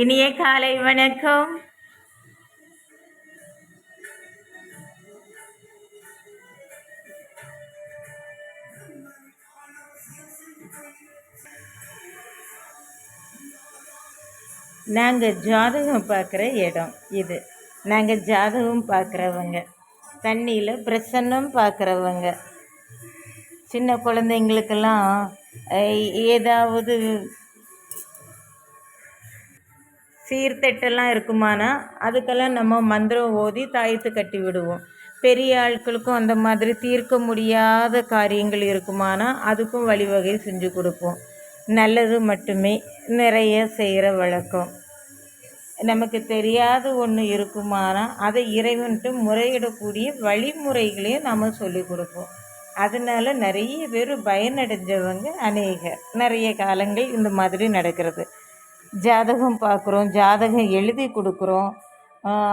இனிய காலை வணக்கம். நாங்கள் ஜாதகம் பார்க்குற இடம் இது. நாங்கள் ஜாதகம் பார்க்குறவங்க. தண்ணியில் பிரசன்னம் பார்க்குறவங்க. சின்ன குழந்தைங்களுக்கெல்லாம் ஏதாவது சீர்தட்டெல்லாம் இருக்குமானா அதுக்கெல்லாம் நம்ம மந்திரம் ஓதி தாயத்து கட்டி விடுவோம். பெரிய ஆட்களுக்கும் அந்த மாதிரி தீர்க்க முடியாத காரியங்கள் இருக்குமானா அதுக்கும் வழிவகை செஞ்சு கொடுப்போம். நல்லது மட்டுமே நிறைய செய்கிற வழக்கம். நமக்கு தெரியாத ஒன்று இருக்குமானா அதை இறைவன்ட்டு முறையிடக்கூடிய வழிமுறைகளையும் நம்ம சொல்லிக் கொடுப்போம். அதனால நிறைய பேர் பயனடைஞ்சவங்க அநேகர். நிறைய காலங்கள் இந்த மாதிரி நடக்கிறது. ஜாதகம் பார்க்குறோம் ஜாதகம் எழுதி கொடுக்குறோம்.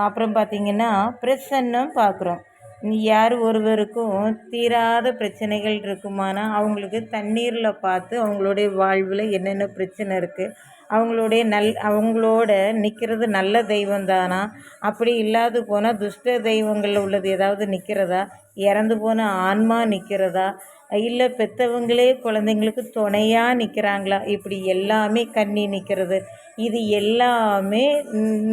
அப்புறம் பார்த்திங்கன்னா பிரசன்னம் பார்க்குறோம். யார் ஒருவருக்கும் தீராத பிரச்சனைகள் இருக்குமானா அவங்களுக்கு தண்ணீரில் பார்த்து அவங்களுடைய வாழ்வில் என்னென்ன பிரச்சனை இருக்குது அவங்களுடைய நல் அவங்களோட நிற்கிறது நல்ல தெய்வம் தானா? அப்படி இல்லாது போனால் துஷ்ட தெய்வங்களில் உள்ளது ஏதாவது நிற்கிறதா இறந்து போன ஆன்மா நிற்கிறதா இல்லை பெற்றவங்களே குழந்தைங்களுக்கு துணையாக நிற்கிறாங்களா இப்படி எல்லாமே கண்ணி நிற்கிறது இது எல்லாமே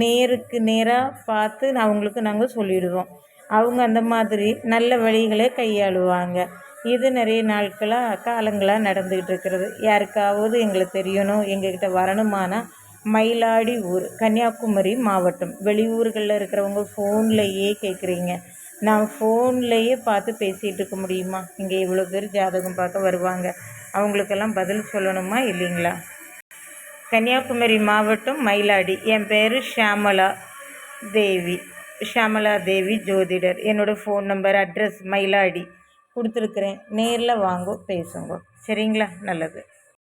நேருக்கு நேராக பார்த்து அவங்களுக்கு நாங்கள் சொல்லிடுவோம். அவங்க அந்த மாதிரி நல்ல வழிகளை கையாளுவாங்க. இது நிறைய நாட்களாக காலங்களாக நடந்துக்கிட்டு இருக்கிறது. யாருக்காவது எங்களுக்கு தெரியணும் எங்ககிட்ட வரணுமானா மயிலாடி ஊர் கன்னியாகுமரி மாவட்டம். வெளியூர்களில் இருக்கிறவங்க ஃபோன்லேயே கேட்குறீங்க. நான் ஃபோன்லேயே பார்த்து பேசிகிட்டு இருக்க முடியுமா? இங்கே இவ்வளோ பேர் ஜாதகம் பார்க்க வருவாங்க. அவங்களுக்கெல்லாம் பதில் சொல்லணுமா இல்லைங்களா? கன்னியாகுமரி மாவட்டம் மயிலாடி. என் பேர் ஷியாமலா தேவி. ஷியாமலா தேவி ஜோதிடர். என்னோடய ஃபோன் நம்பர் அட்ரஸ் மயிலாடி கொடுத்துருக்குறேன். நேரில் வாங்க பேசுங்க. சரிங்களா? நல்லது.